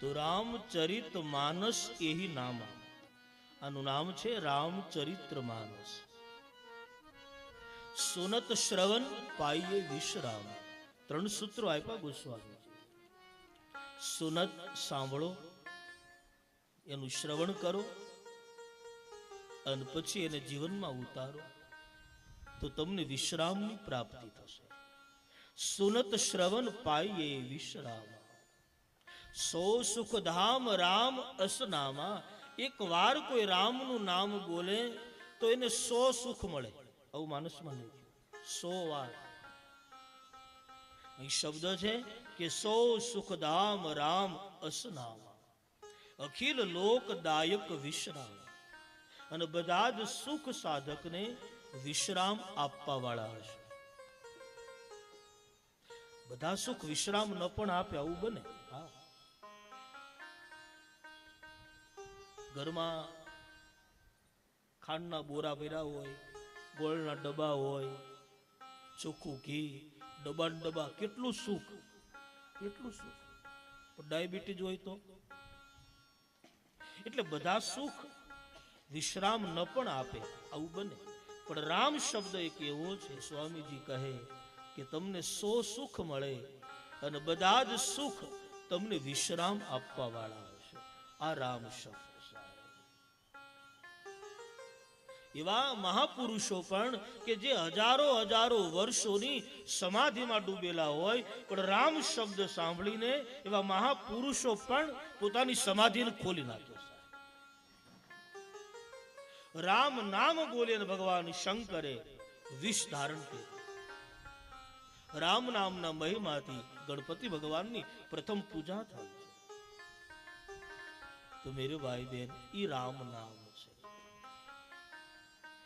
તો રામચરિત માનસ એહી નામ આનું નામ છે રામચરિત્ર માનસ. સુનત શ્રવણ પાઈએ વિશ્રામ. ત્રણ સૂત્રો આપ્યા ગોસ્વામી. સુનત સાંભળો, એનું શ્રવણ કરો, અને પછી એને જીવનમાં ઉતારો, તો તમને વિશ્રામની પ્રાપ્તિ થશે. સુનત શ્રવણ પાઈએ વિશ્રામ. સો સુખ ધામ રામ અસનામાં એક વાર કોઈ રામનું નામ બોલે, તો એને સો સુખ મળે. આવું માનસમાં લખ્યું. સો વાર. અહીં શબ્દ છે કે સો સુખધામ રામ અસનામાં અખિલ લોકદાયક વિશ્રામ. અને બધા જ સુખ સાધકને વિશ્રામ આપવા વાળા હશે. બધા સુખ વિશ્રામ ન પણ આપે, આવું બને? હા. ઘરમાં ખાંડના બોરા ભર્યા હોય, ગોળના ડબ્બા હોય, ચોખ્ખું ઘી, ડબ્બા ડબ્બા, કેટલું સુખ? કેટલું સુખ? ડાયાબિટીસ હોય તો? એટલે બધા સુખ વિશ્રામ ન પણ આપે, આવું બને. પણ રામ શબ્દ એક એવો છે, સ્વામીજી કહે કે તમને સો સુખ મળે અને બધા જ સુખ તમને વિશ્રામ આપવા વાળા હશે આ રામ શબ્દ. એવા મહાપુરુષો પણ કે જે હજારો હજારો વર્ષોની સમાધિમાં ડૂબેલા હોય, પણ રામ શબ્દ સાંભળીને એવા મહાપુરુષો પણ પોતાની સમાધિને ખોલી નાખે રામ નામ બોલે ભગવાન શંકરે વિષ ધારણ રામ નામના મહિમાથી ગણપતિ ભગવાનની પ્રથમ પૂજા થાય તો મેરે ભાઈ બહેન, ઈ રામ નામ